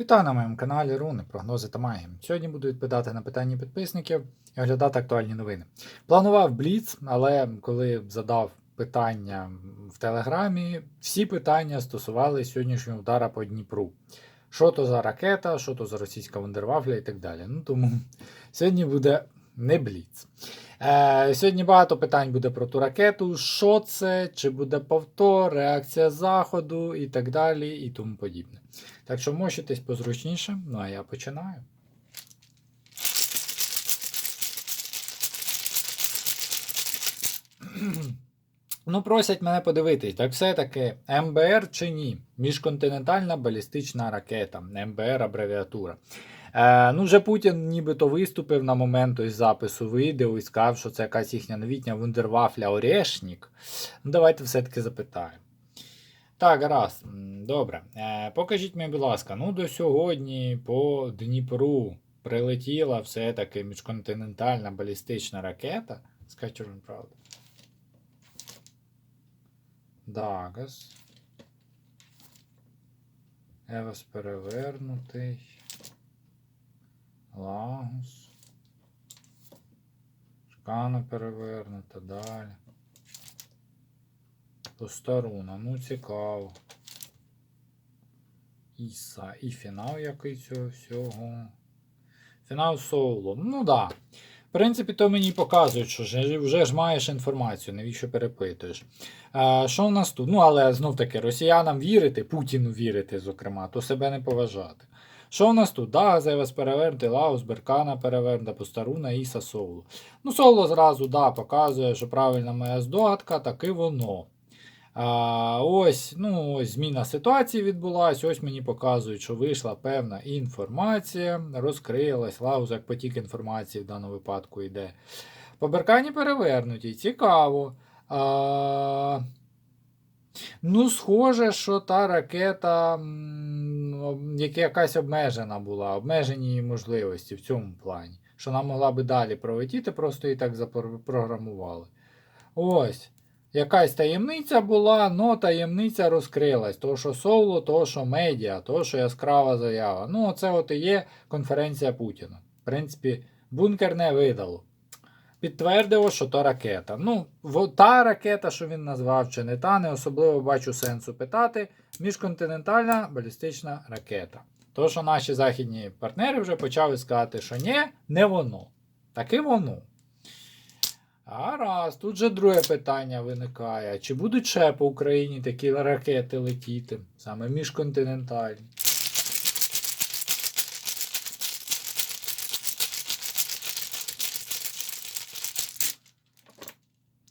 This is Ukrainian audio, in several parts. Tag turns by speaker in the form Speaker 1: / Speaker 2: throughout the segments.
Speaker 1: Вітаю на моєму каналі Руни, прогнози та магія. Сьогодні буду відповідати на питання підписників і оглядати актуальні новини. Планував Бліц, але коли задав питання в Телеграмі, всі питання стосували сьогоднішнього удара по Дніпру. Що то за ракета, що то за російська вундервафля і так далі. Ну тому сьогодні буде не Бліц. Е, сьогодні багато питань буде про ту ракету. Що це, чи буде повтор, реакція Заходу і так далі, і тому подібне. Так що мощитесь позручніше, ну а я починаю. Ну, просять мене подивитись, так все-таки МБР чи ні? Міжконтинентальна балістична ракета, МБР абревіатура. Е, ну, вже Путін нібито виступив на момент ось запису відео і сказав, що це якась їхня новітня вундервафля Орешнік. Ну, давайте все-таки запитаємо. Так, гаразд. Добре. Е, покажіть мені, будь ласка, ну до сьогодні по Дніпру прилетіла все-таки міжконтинентальна балістична ракета. Скажіть вам правду. Дагас. Евас перевернутий. Лагус. Шкана перевернута далі. Постаруна, ну цікаво. Іса. І фінал який цього всього. Фінал соло. Ну да. В принципі, то мені показують, що вже, вже ж маєш інформацію, навіщо перепитуєш. А, що в нас тут? Ну, але знов таки, росіянам вірити, Путіну вірити, зокрема, то себе не поважати. Що в нас тут? Да, Зевес перевернути, Лаус, Беркана перевернута, Постаруна, Іса, Соло. Ну, Соло зразу да, показує, що правильна моя здогадка, так і воно. А, ось, ну, ось зміна ситуації відбулася. Ось мені показують, що вийшла певна інформація, розкрилась, лауза, як потік інформації в даному випадку йде. По Беркані перевернуті. Цікаво. А, ну, схоже, що та ракета якась обмежена була, обмежені її можливості в цьому плані. Що вона могла би далі пролетіти, просто її так запрограмували. Ось. Якась таємниця була, но таємниця розкрилась. То, що соло, то, що медіа, то, що яскрава заява. Ну, оце от і є конференція Путіна. В принципі, бункер не видало. Підтвердило, що то ракета. Ну, та ракета, що він назвав, чи не та, не особливо бачу сенсу питати. Міжконтинентальна балістична ракета. То, що наші західні партнери вже почали сказати, що ні, не воно. Таки воно. Гаразд, тут же друге питання виникає. Чи будуть ще по Україні такі ракети летіти? Саме міжконтинентальні?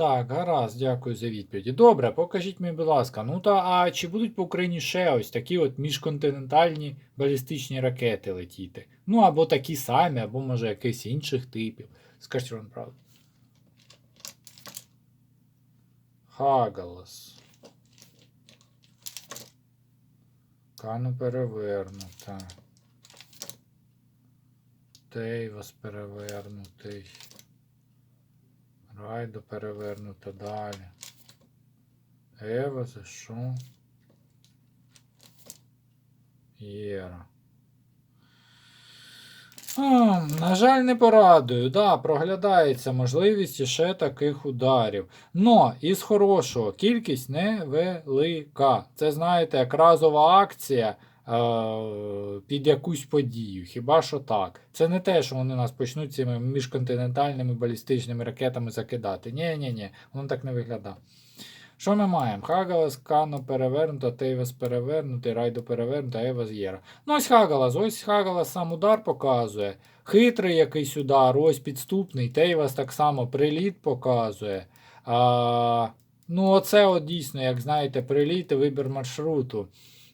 Speaker 1: Так, гаразд, дякую за відповіді. Добре, покажіть мені, будь ласка. Ну та а чи будуть по Україні ще ось такі от міжконтинентальні балістичні ракети летіти? Ну або такі самі, або може якихось інших типів. Скажіть вам правду. Хагалас. Кану перевернута. Тейвас перевернутий. Райдо перевернута далі. Ева, за що? Єра. А, на жаль, не порадую. Да, проглядається можливість ще таких ударів. Но із хорошого кількість невелика. Це, знаєте, як разова акція під якусь подію. Хіба що так? Це не те, що вони нас почнуть цими міжконтинентальними балістичними ракетами закидати. Ні, ні, ні, воно так не виглядає. Що ми маємо? Хагалас, Кано перевернуто, Тейвас перевернутий, Райдо перевернуто, Евас Єра. Ну ось Хагалас, ось Хагалас сам удар показує. Хитрий якийсь удар, ось підступний. Тейвас так само приліт показує. А, ну, оце от дійсно, як знаєте, приліт і вибір маршруту.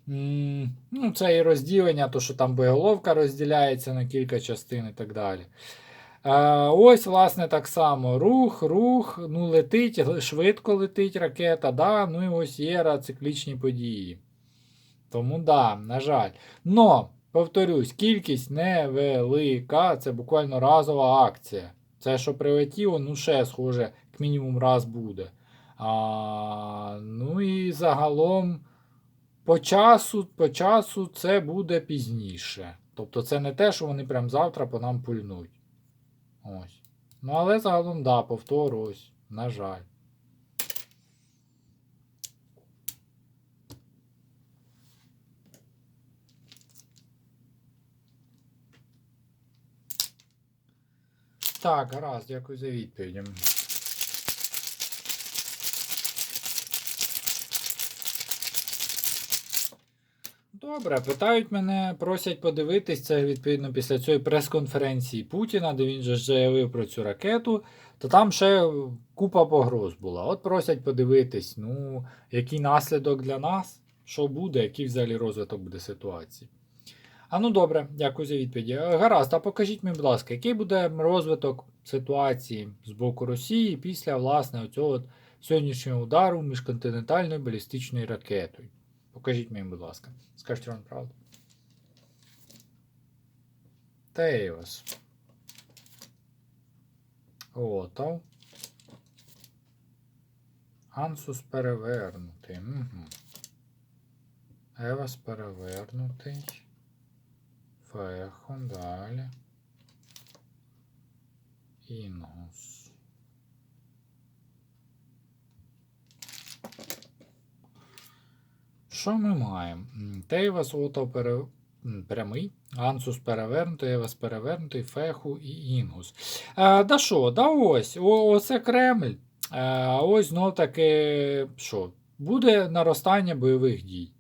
Speaker 1: Ну, це і розділення, то що там боєголовка розділяється на кілька частин і так далі. Е, ось, власне, так само. Рух, рух, ну летить, швидко летить ракета, да, ну і ось є циклічні події. Тому да, на жаль. Но, повторюсь, кількість невелика, це буквально разова акція. Це, що прилетіло, ну ще схоже, як мінімум раз буде. А, ну і загалом. По часу, по часу це буде пізніше. Тобто це не те, що вони прям завтра по нам пульнуть. Ось. Ну, але загалом, да, повтор ось. На жаль. Так, гаразд, дякую за відповідь. Добре, питають мене, просять подивитись це відповідно після цієї прес-конференції Путіна, де він же заявив про цю ракету, то там ще купа погроз була. От просять подивитись, ну, який наслідок для нас, що буде, який взагалі розвиток буде ситуації. А ну добре, дякую за відповіді. Е, Гаразд, а покажіть мені, будь ласка, який буде розвиток ситуації з боку Росії після власне цього от сьогоднішнього удару міжконтинентальною балістичною ракетою? Покажіть мені, будь ласка. Скажіть вам правду. Тейвас. Отав. Ансус перевернутий. Угу. Евас перевернутий. Фехон далі. Інгус. Що ми маємо? Тейвас Отов пере... прямий, Ансус перевернутий, Евас перевернутий, Феху і Інгус. А, да що, да ось, оце Кремль. А ось знов таки, що? Буде наростання бойових дій.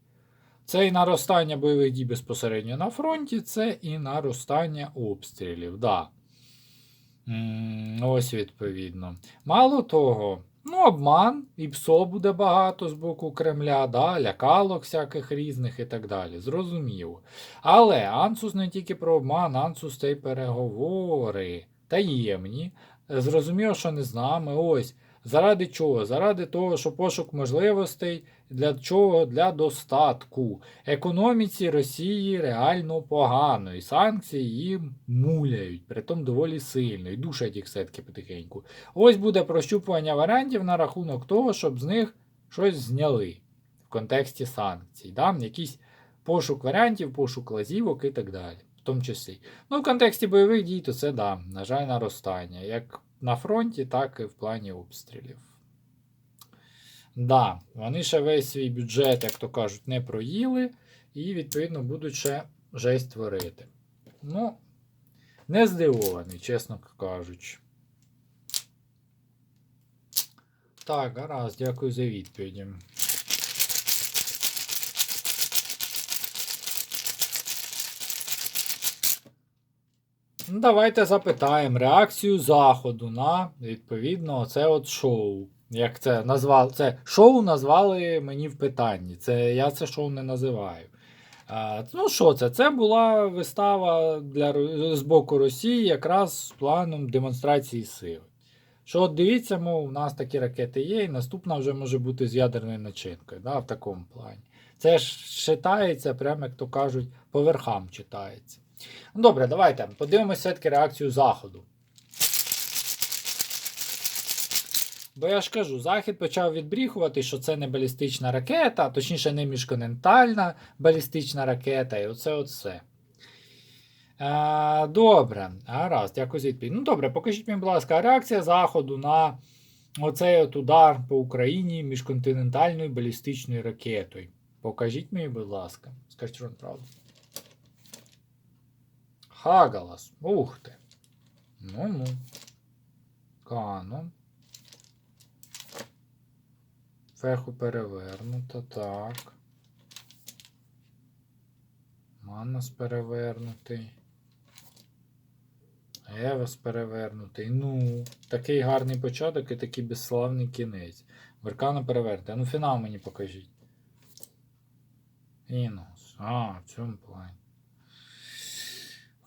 Speaker 1: Це і наростання бойових дій безпосередньо на фронті, це і наростання обстрілів. Да. Ось відповідно. Мало того, ну, обман і ПСО буде багато з боку Кремля, да, лякалок всяких різних і так далі. Зрозуміло. Але Ансус не тільки про обман, Ансус це й переговори. Таємні. Зрозуміло, що не з нами. Ось. Заради чого? Заради того, що пошук можливостей для чого? Для достатку. Економіці Росії реально погано, і санкції їм муляють, притом доволі сильно, і душать їх все-таки потихеньку. Ось буде прощупування варіантів на рахунок того, щоб з них щось зняли в контексті санкцій. Да? Якийсь пошук варіантів, пошук лазівок і так далі. В тому числі. Ну, в контексті бойових дій, то це да, на жаль, наростання. Як на фронті, так і в плані обстрілів. Да, вони ще весь свій бюджет, як то кажуть, не проїли, і, відповідно, будуть ще жесть творити. Ну, не здивований, чесно кажучи. Так, гаразд, дякую за відповіді. Давайте запитаємо реакцію Заходу на відповідно це от шоу. Як це назвали? Це шоу назвали мені в питанні. Це я це шоу не називаю. Ну, що це? Це була вистава для, з боку Росії якраз з планом демонстрації сили. Що от дивіться, мов, у нас такі ракети є, і наступна вже може бути з ядерною начинкою, да, в такому плані. Це ж читається, прямо як то кажуть, по верхам читається. Ну, добре, давайте подивимося все-таки реакцію Заходу. Бо я ж кажу, Захід почав відбріхувати, що це не балістична ракета, точніше, не міжконтинентальна балістична ракета, і оце оце. Е, добре, гаразд, дякую за відповідь. Ну добре, покажіть мені, будь ласка, реакція Заходу на оцей от удар по Україні міжконтинентальною балістичною ракетою. Покажіть мені, будь ласка, скажіть вам правду. Хагалас. Ух ти. Ну-ну. Канон. Феху перевернуто, так. Маннас перевернутий. Евас перевернутий. Ну, такий гарний початок і такий безславний кінець. Веркана перевернути. Ну фінал мені покажіть. Інус. А, в цьому плані.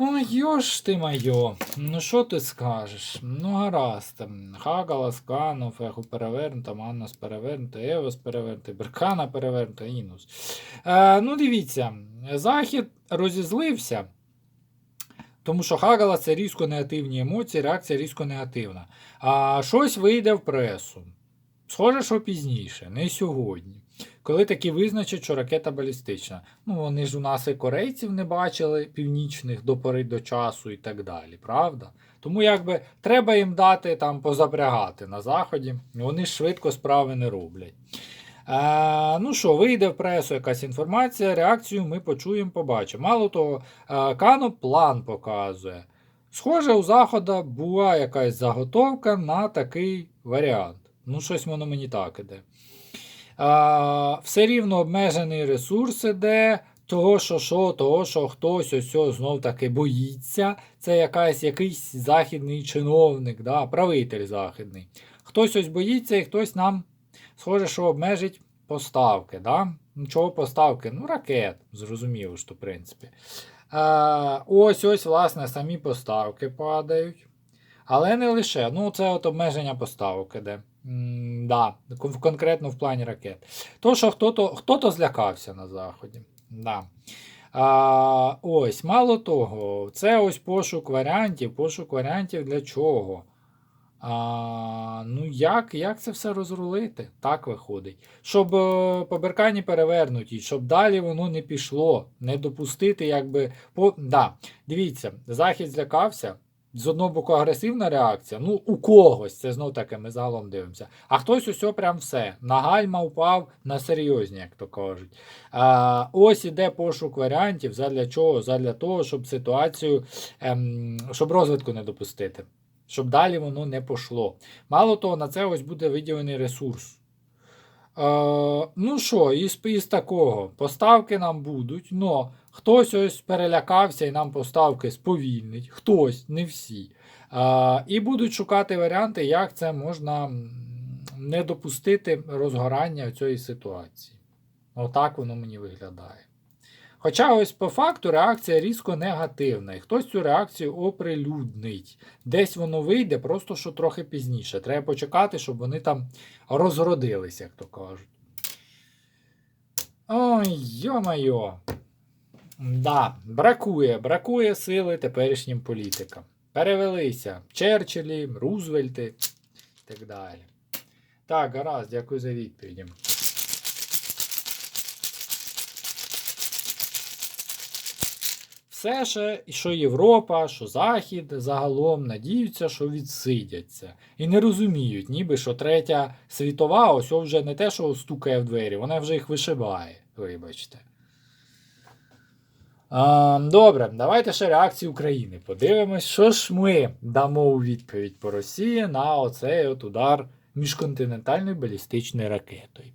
Speaker 1: Ой, йош ти майо. Ну що ти скажеш? Ну гаразд. там, Хагалас, Канов, Еху перевернута, Маннас перевернута, Евос перевернута, Беркана перевернута, Інус. Е, ну дивіться, Захід розізлився, тому що Хагала це різко негативні емоції, реакція різко негативна. А щось вийде в пресу. Схоже, що пізніше, не сьогодні. Коли таки визначать, що ракета балістична. Ну, вони ж у нас і корейців не бачили північних до пори до часу і так далі, правда? Тому якби треба їм дати там позапрягати на заході, вони ж швидко справи не роблять. Е, ну що, вийде в пресу якась інформація, реакцію ми почуємо, побачимо. Мало того, е, Кано план показує. Схоже, у Захода була якась заготовка на такий варіант. Ну, щось воно мені так іде. А, все рівно обмежений ресурс іде, того, що що, того, що хтось ось ось знов таки боїться. Це якась, якийсь західний чиновник, да, правитель західний. Хтось ось боїться і хтось нам, схоже, що обмежить поставки. Да? Чого поставки? Ну, ракет, зрозуміло, що в принципі. А, ось ось, власне, самі поставки падають. Але не лише. Ну, це от обмеження поставок іде. Да, конкретно в плані ракет. То, що хто-то, хто-то злякався на Заході. Да. А, ось, мало того, це ось пошук варіантів. Пошук варіантів для чого? А, ну, як, як це все розрулити? Так виходить. Щоб е, перевернуті, щоб далі воно не пішло, не допустити, якби. По... Да. Дивіться, Захід злякався. З одного боку агресивна реакція, ну у когось, це знов таки ми загалом дивимося. А хтось усе прям все. На гальма впав на серйозні, як то кажуть. А, ось іде пошук варіантів. Задля чого? Задля того, щоб ситуацію, ем, щоб розвитку не допустити. Щоб далі воно не пошло. Мало того, на це ось буде виділений ресурс. Е, ну що, із, із такого, поставки нам будуть, но хтось ось перелякався і нам поставки сповільнить, хтось, не всі. Е, і будуть шукати варіанти, як це можна не допустити розгорання цієї ситуації. Отак воно мені виглядає. Хоча ось по факту реакція різко негативна, і хтось цю реакцію оприлюднить. Десь воно вийде, просто що трохи пізніше. Треба почекати, щоб вони там розродились, як то кажуть. Ой, йо-майо. Да, бракує, бракує сили теперішнім політикам. Перевелися Черчиллі, Рузвельти і так далі. Так, гаразд, дякую за відповіді. Все ще, що Європа, що Захід загалом надіються, що відсидяться. І не розуміють, ніби що третя світова, ось вже не те, що стукає в двері, вона вже їх вишибає. Вибачте. А, добре, давайте ще реакцію України. Подивимось, що ж ми дамо у відповідь по Росії на оцей от удар міжконтинентальною балістичною ракетою.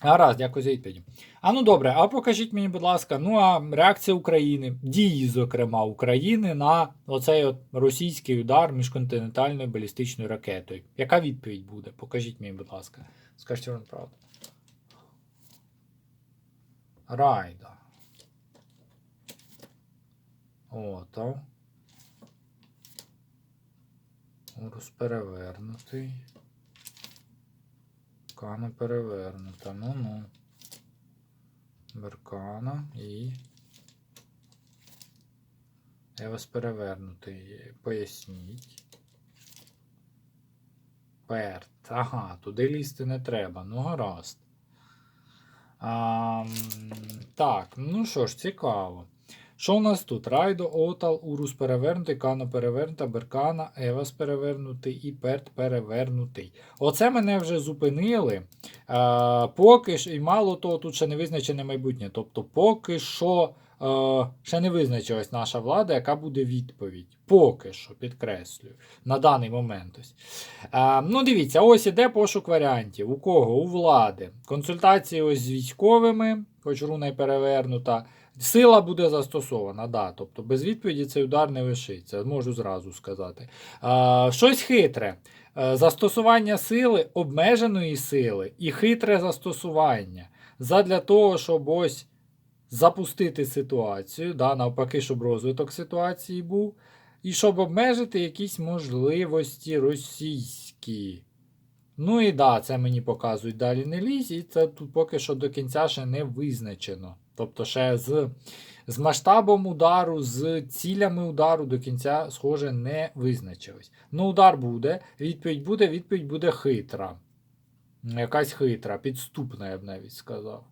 Speaker 1: Гаразд, дякую за відповідь. А ну добре, а покажіть мені, будь ласка, ну а реакція України, дії, зокрема, України на оцей от російський удар міжконтинентальною балістичною ракетою. Яка відповідь буде? Покажіть мені, будь ласка. Скажіть вам правду. Райда. От. а. Урус перевернутий. Беркана перевернута. Ну-ну. я вас перевернутий. Поясніть. Перт. Ага, туди лізти не треба. Ну, гаразд. А, так, ну що ж, цікаво. Що у нас тут? Райдо, Отал, Урус перевернутий, Кано перевернута, Беркана, Евас перевернутий і Перт перевернутий. Оце мене вже зупинили. Е, поки ж, і мало того, тут ще не визначене майбутнє. Тобто, поки що е, ще не визначилась наша влада, яка буде відповідь. Поки що, підкреслюю, на даний момент. ось. Е, ну, дивіться, ось іде пошук варіантів. У кого? У влади. Консультації ось з військовими, хоч руна й перевернута. Сила буде застосована, да. Тобто без відповіді цей удар не лишиться, можу зразу сказати. А, щось хитре. Е, Застосування сили, обмеженої сили і хитре застосування. Задля того, щоб ось запустити ситуацію, да, навпаки, щоб розвиток ситуації був, і щоб обмежити якісь можливості російські. Ну і да, це мені показують далі не лізь, і це тут поки що до кінця ще не визначено. Тобто ще з З масштабом удару, з цілями удару до кінця, схоже, не визначились. Ну, удар буде, відповідь буде, відповідь буде хитра. Якась хитра, підступна, я б навіть сказав.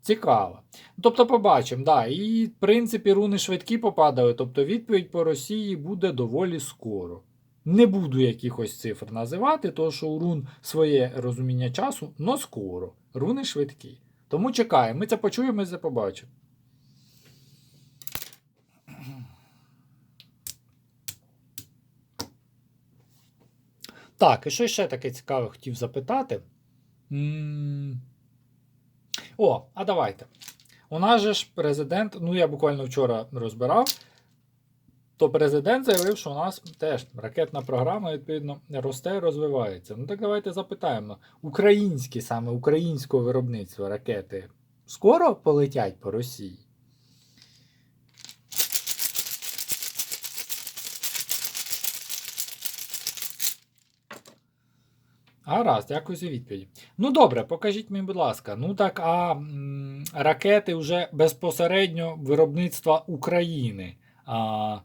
Speaker 1: Цікаво. Тобто, побачимо, да. І, в принципі, руни швидкі попадали, тобто відповідь по Росії буде доволі скоро. Не буду якихось цифр називати, тому що у рун своє розуміння часу, но скоро. Руни швидкі. Тому чекаємо. Ми це почуємо і це побачимо. Так, і що ще таке цікаве хотів запитати? О, а давайте. У нас же ж президент, ну я буквально вчора розбирав, то президент заявив, що у нас теж ракетна програма, відповідно, росте, і розвивається. Ну так давайте запитаємо: українські, саме українського виробництва ракети скоро полетять по Росії? Гаразд, дякую за відповіді. Ну добре, покажіть мені, будь ласка. Ну так, а м, ракети вже безпосередньо виробництва України. А,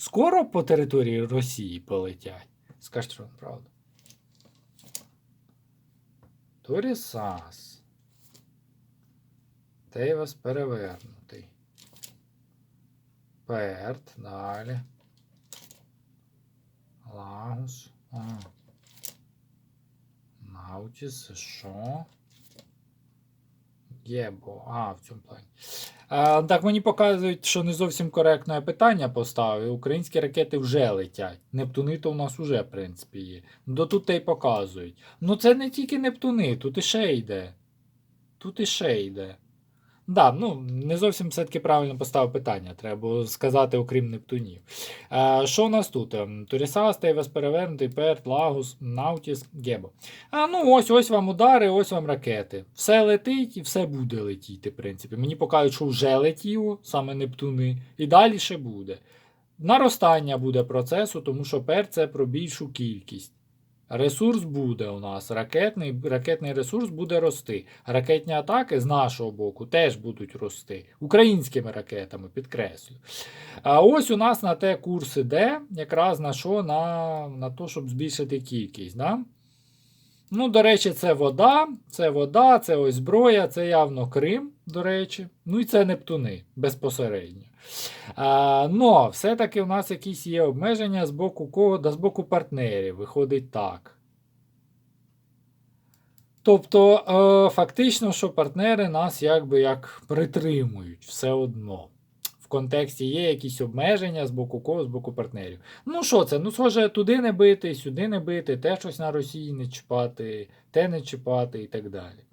Speaker 1: скоро по території Росії полетять? Скажіть, що правда. Торісас. Тейвас перевернутий. Перт, далі. Лагус. А. Наутіс, що? Єбо. А, в цьому плані. А, так мені показують, що не зовсім коректне питання поставив. Українські ракети вже летять. Нептуни то у нас вже, в принципі, є. До тут те й показують. Ну це не тільки Нептуни, тут іще йде. Тут іще йде. Да, ну, не зовсім все-таки правильно поставив питання, треба сказати, окрім Нептунів. Е, що у нас тут? Ем, Турісас, Тейвас перевернутий, Перт, Лагус, Наутіс, Гебо. А, ну ось ось вам удари, ось вам ракети. Все летить і все буде летіти, в принципі. Мені покажуть, що вже летіло, саме Нептуни, і далі ще буде. Наростання буде процесу, тому що пер це про більшу кількість. Ресурс буде у нас, ракетний, ракетний ресурс буде рости. Ракетні атаки з нашого боку теж будуть рости. Українськими ракетами, підкреслю. А ось у нас на те курс іде, якраз на що? На, на то, щоб збільшити кількість. Да? Ну, до речі, це вода, це вода, це ось зброя, це явно Крим, до речі. Ну і це Нептуни безпосередньо. А, но все-таки у нас якісь є обмеження з боку кого? Да з боку партнерів. Виходить так. Тобто, е, фактично, що партнери нас якби як притримують все одно. В контексті є якісь обмеження з боку кого, з боку партнерів. Ну що це? Ну, схоже, туди не бити, сюди не бити, те щось на Росії не чіпати, те не чіпати і так далі.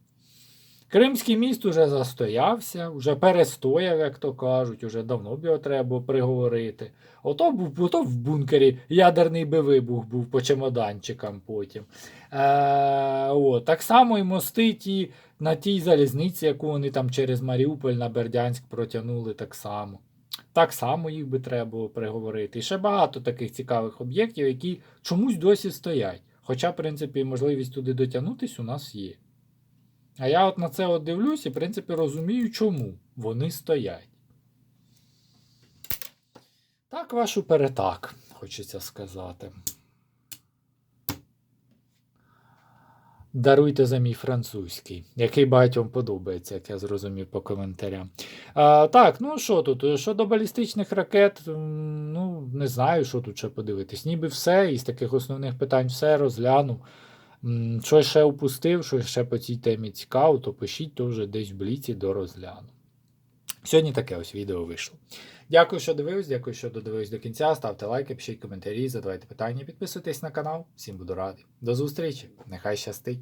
Speaker 1: Кримський міст уже застоявся, вже перестояв, як то кажуть, уже давно б його треба було приговорити. Ото, був, ото в бункері ядерний би вибух був по чемоданчикам потім. Е, о, так само і мости ті на тій залізниці, яку вони там через Маріуполь на Бердянськ протягнули, так само. Так само їх би треба було приговорити. І ще багато таких цікавих об'єктів, які чомусь досі стоять. Хоча, в принципі, можливість туди дотягнутися у нас є. А я от на це от дивлюсь і, в принципі, розумію, чому вони стоять. Так, вашу перетак, хочеться сказати. Даруйте за мій французький, який багатьом подобається, як я зрозумів по коментарям. А, так, ну що тут? Щодо балістичних ракет, ну не знаю, що тут ще подивитись. Ніби все, із таких основних питань все розглянув. Що ще упустив, що ще по цій темі цікаво, то пишіть, то вже десь в бліці до розгляну. Сьогодні таке ось відео вийшло. Дякую, що дивились, дякую, що додивились до кінця. Ставте лайки, пишіть коментарі, задавайте питання, підписуйтесь на канал. Всім буду радий. До зустрічі! Нехай щастить!